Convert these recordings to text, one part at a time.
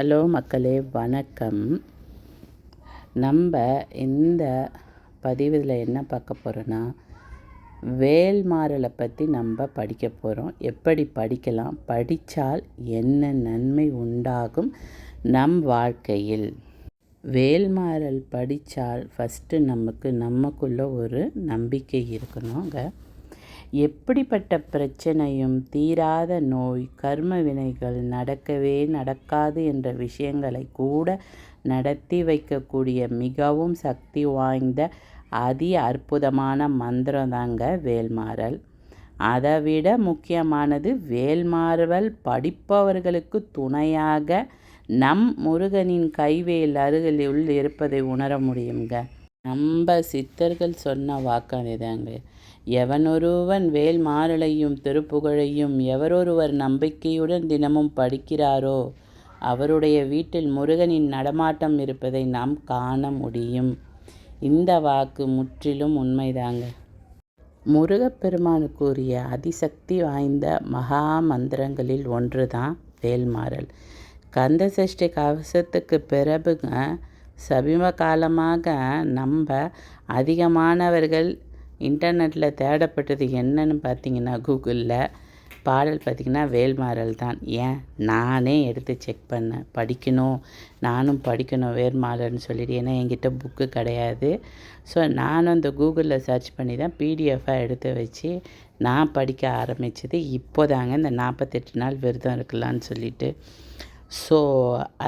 Hello மக்களே வணக்கம். நம்ம இந்த பதிவில் என்ன பார்க்க போகிறோன்னா வேல்மாறலை பற்றி நம்ம படிக்க போகிறோம் எப்படி படிக்கலாம்? படித்தால் என்ன நன்மை உண்டாகும் நம் வாழ்க்கையில்? வேல்மாறல் படித்தால் ஃபஸ்ட்டு நமக்கு நமக்குள்ளே ஒரு நம்பிக்கை இருக்கணுங்க. எப்படிப்பட்ட பிரச்சனையும் தீராத நோய் கர்ம வினைகள் நடக்கவே நடக்காது என்ற விஷயங்களை கூட நடத்தி வைக்கக்கூடிய மிகவும் சக்தி வாய்ந்த அதி அற்புதமான மந்திரம் தாங்க வேல்மாறல். அதை விட முக்கியமானது வேல்மாறுவல் படிப்பவர்களுக்கு துணையாக நம் முருகனின் கைவேல் அருகில் இருப்பதை உணர முடியுங்க நம்ம சித்தர்கள் சொன்ன வாக்கு இதாங்க எவனொருவன் வேல் மாறலையும் திருப்புகழையும் எவரொருவர் நம்பிக்கையுடன் தினமும் படிக்கிறாரோ அவருடைய வீட்டில் முருகனின் நடமாட்டம் இருப்பதை நாம் காண முடியும். இந்த வாக்கு முற்றிலும் உண்மைதாங்க. முருகப்பெருமானுக்குரிய அதிசக்தி வாய்ந்த மகா மந்திரங்களில் ஒன்று தான் வேல்மாறல் கந்த சஷ்டி கவசத்துக்கு பிறகுங்க சமீப காலமாக நம்ம அதிகமானவர்கள் இன்டர்நெட்டில் தேடப்பட்டது என்னன்னு பார்த்தீங்கன்னா கூகுளில் பாடல் பார்த்திங்கன்னா வேல்மாறல் தான். ஏன்? நானே எடுத்து செக் பண்ணேன். படிக்கணும். நானும் படிக்கணும் வேல்மாறல்னு சொல்லிட்டு. ஏன்னா என்கிட்ட புக்கு கிடையாது. ஸோ நானும் இந்த கூகுளில் சர்ச் பண்ணி தான் பிடிஎஃபாக எடுத்து வச்சு நான் படிக்க ஆரம்பித்தது இப்போதாங்க இந்த நாற்பத்தெட்டு நாள் விரதம் இருக்கலான்னு சொல்லிட்டு. ஸோ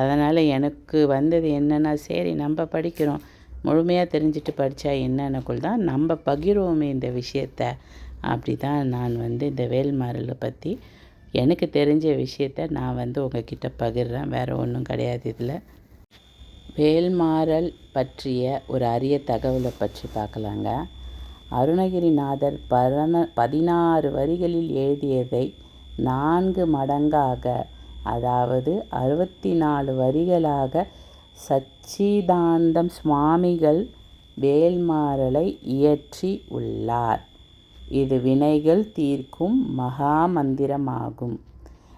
அதனால் எனக்கு வந்தது என்னென்னா சரி நம்ம படிக்கிறோம். முழுமையாக தெரிஞ்சுட்டு படித்தா என்னென்னக்குள் தான் நம்ம பகிர்வோமே இந்த விஷயத்த. அப்படி தான் நான் வந்து இந்த வேல்மாறலை பற்றி எனக்கு தெரிஞ்ச விஷயத்த நான் வந்து உங்ககிட்ட பகிர்றேன். வேறு ஒன்றும் கிடையாது இதில். வேல்மாறல் பற்றிய ஒரு அரிய தகவலை பற்றி பார்க்கலாங்க. அருணகிரிநாதர் பரண பதினாறு வரிகளில் எழுதியதை நான்கு மடங்காக அதாவது அறுபத்தி நாலு வரிகளாக சச்சிதானந்தம் சுவாமிகள் வேல்மாறலை இயற்றி உள்ளார். இது வினைகள் தீர்க்கும் மகா மந்திரமாகும்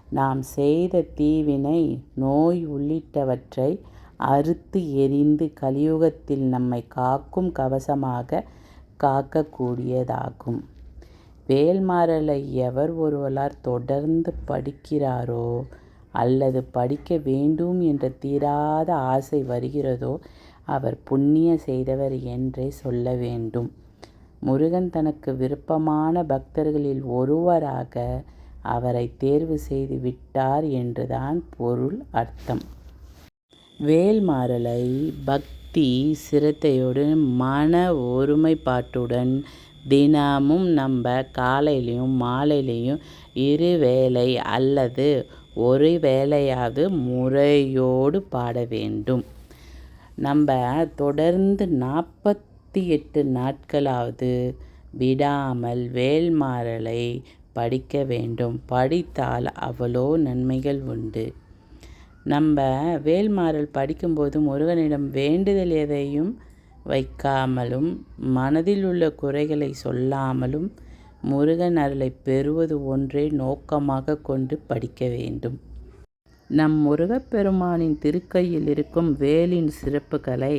நாம் செய்த தீவினை நோய் உள்ளிட்டவற்றை அறுத்து எரிந்து கலியுகத்தில் நம்மை காக்கும் கவசமாக காக்கக்கூடியதாகும். வேல்மாறலை எவர் ஒருவரால் தொடர்ந்து படிக்கிறாரோ அல்லது படிக்க வேண்டும் என்ற தீராத ஆசை வருகிறதோ அவர் புண்ணிய செய்தவர் என்றே சொல்ல வேண்டும். முருகன் தனக்கு விருப்பமான பக்தர்களில் ஒருவராக அவரை தேர்வு செய்து விட்டார் என்றுதான் பொருள் அர்த்தம். வேல்மாறலை பக்தி சிரத்தையோடு மன ஒருமைப்பாட்டுடன் தினமும் நம்ம காலையிலையும் மாலையிலையும் இருவேளை அல்லது ஒரு வேளையாவது முறையோடு பாட வேண்டும். நம்ம தொடர்ந்து நாற்பத்தி எட்டு நாட்களாவது விடாமல் வேல்மாறலை படிக்க வேண்டும். படித்தால் அவ்வளோ நன்மைகள் உண்டு. நம்ம வேல்மாறல் படிக்கும்போது முருகனிடம் வேண்டுதல் எதையும் வைக்காமலும் மனதில் உள்ள குறைகளை சொல்லாமலும் முருகன் அருளை பெறுவது ஒன்றே நோக்கமாக கொண்டு படிக்க வேண்டும். நம் முருகப்பெருமானின் திருக்கையில் இருக்கும் வேலின் சிறப்புகளை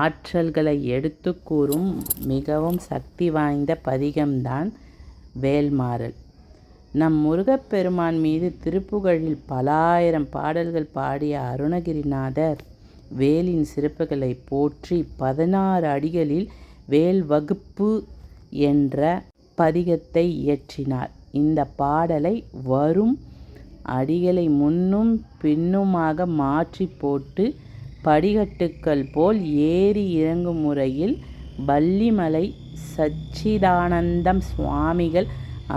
ஆற்றல்களை எடுத்து கூறும் மிகவும் சக்தி வாய்ந்த பதிகம்தான் வேல்மாறல். நம் முருகப்பெருமான் மீது திருப்புகழில் பலாயிரம் பாடல்கள் பாடிய அருணகிரிநாதர் வேலின் சிறப்புகளை போற்றி பதினாறு அடிகளில் வேல் வகுப்பு என்ற பதிகத்தை இயற்றினார். இந்த பாடலை வரும் அடிகளை முன்னும் பின்னுமாக மாற்றி போட்டு படிகட்டுக்கள் போல் ஏறி இறங்கும் முறையில் வள்ளிமலை சச்சிதானந்தம் சுவாமிகள்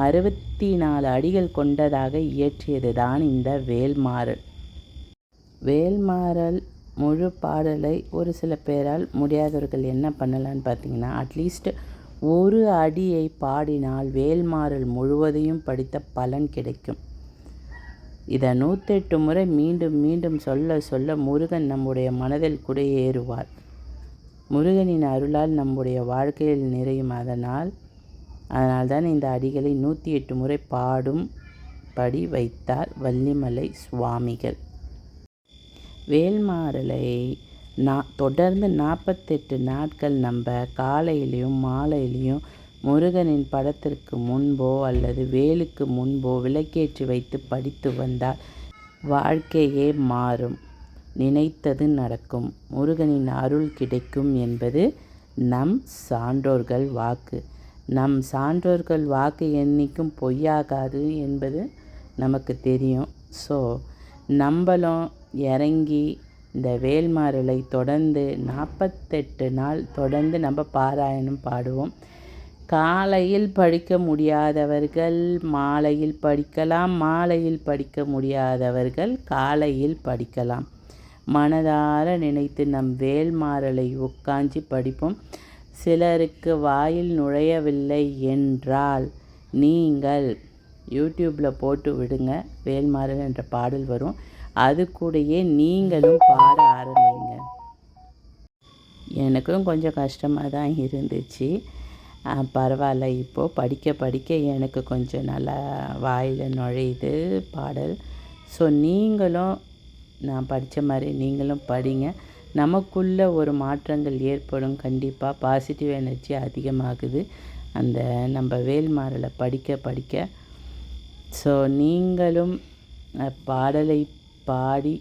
அறுபத்தி நாலு அடிகள் கொண்டதாக இயற்றியதுதான் இந்த வேல்மாறல். வேல்மாறல் முழு பாடலை ஒரு சில பேரால் முடியாதவர்கள் என்ன பண்ணலான்னு பார்த்தீங்கன்னா அட்லீஸ்ட் ஒரு அடியை பாடினால் வேல்மாறல் முழுவதையும் படித்த பலன் கிடைக்கும். இதை நூற்றெட்டு முறை மீண்டும் மீண்டும் சொல்ல சொல்ல முருகன் நம்முடைய மனதில் குடியேறுவார். முருகனின் அருளால் நம்முடைய வாழ்க்கையில் நிறையும். அதனால் அதனால்தான் இந்த அடிகளை நூற்றி எட்டு முறை பாடும் படி வைத்தார் வள்ளிமலை சுவாமிகள். வேல்மாறலை நான் தொடர்ந்து நாற்பத்தெட்டு நாட்கள் நம்ம காலையிலையும் மாலையிலையும் முருகனின் படத்திற்கு முன்போ அல்லது வேலுக்கு முன்போ விளக்கேற்றி வைத்து படித்து வந்தால் வாழ்க்கையே மாறும். நினைத்தது நடக்கும். முருகனின் அருள் கிடைக்கும் என்பது நம் சான்றோர்கள் வாக்கு. நம் சான்றோர்கள் வாக்கு என்றைக்கும் பொய்யாகாது என்பது நமக்கு தெரியும். ஸோ நம்மளும் இறங்கி இந்த வேல்மாறலை தொடர்ந்து நாற்பத்தெட்டு நாள் தொடர்ந்து நம்ம பாராயணம் பாடுவோம். காலையில் படிக்க முடியாதவர்கள் மாலையில் படிக்கலாம் மாலையில் படிக்க முடியாதவர்கள் காலையில் படிக்கலாம். மனதார நினைத்து நம் வேல்மாறலை உட்காஞ்சி படிப்போம். சிலருக்கு வாயில் நுழையவில்லை என்றால் நீங்கள் யூடியூப்பில் போட்டு விடுங்க. வேல்மாறல் என்ற பாடல் வரும். அது கூடயே நீங்களும் பாட ஆரம்பிங்க. எனக்கும் கொஞ்சம் கஷ்டமாக தான் இருந்துச்சு. பரவாயில்ல. இப்போது படிக்க படிக்க எனக்கு கொஞ்சம் நல்லா வாயில் நுழையுது பாடல். ஸோ நீங்களும் நான் படித்த மாதிரி நீங்களும் படிங்க. நமக்குள்ளே ஒரு மாற்றங்கள் ஏற்படும். கண்டிப்பாக பாசிட்டிவ் எனர்ஜி அதிகமாகுது. அந்த நம்ம வேல்மாறலை படிக்க படிக்க. ஸோ நீங்களும் பாடலை பாடி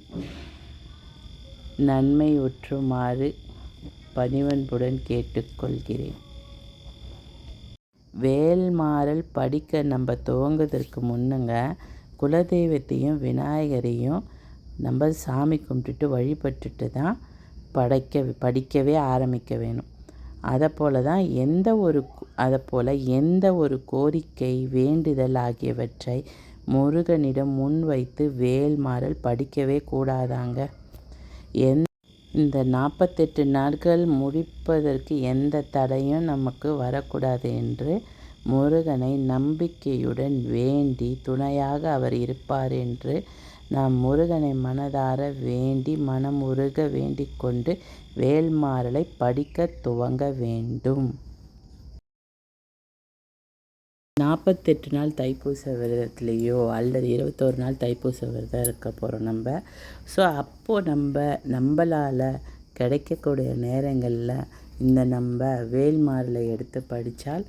நன்மை உற்றுமாறு பணிவன்புடன் கேட்டுக்கொள்கிறேன். வேல்மாறல் படிக்க நம்ம துவங்குவதற்கு முன்னுங்க குலதெய்வத்தையும் விநாயகரையும் நம்ம சாமி கும்பிட்டுட்டு வழிபட்டுட்டு தான் படைக்க படிக்கவே ஆரம்பிக்க வேணும். அதை போல் தான் எந்த ஒரு அதை போல் எந்த ஒரு கோரிக்கை வேண்டுதல் ஆகியவற்றை முருகனிடம் முன் வைத்து வேல்மாறல் படிக்கவே கூடாதாங்க. எந் இந்த நாற்பத்தெட்டு நாட்கள் முடிப்பதற்கு எந்த தடையும் நமக்கு வரக்கூடாது என்று முருகனை நம்பிக்கையுடன் வேண்டி துணையாக அவர் இருப்பார் என்று நாம் முருகனை மனதார வேண்டி மனம் உருக வேல்மாறலை படிக்க துவங்க வேண்டும். நாற்பத்தெட்டு நாள் தைப்பூச விரதத்துலேயோ அல்லது இருபத்தோரு நாள் தைப்பூச விரதம் இருக்க போகிறோம் நம்ம. ஸோ அப்போது நம்ம நம்மளால் கிடைக்கக்கூடிய நேரங்களில் இந்த நம்ம வேல்மாரில் எடுத்து படித்தால்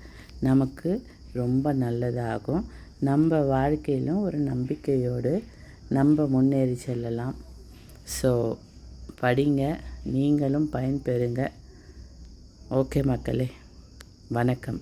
நமக்கு ரொம்ப நல்லதாகும். நம்ம வாழ்க்கையிலும் ஒரு நம்பிக்கையோடு நம்ம முன்னேறி செல்லலாம். ஸோ படிங்க நீங்களும் பயன்பெறுங்க. ஓகே மக்களே வணக்கம்.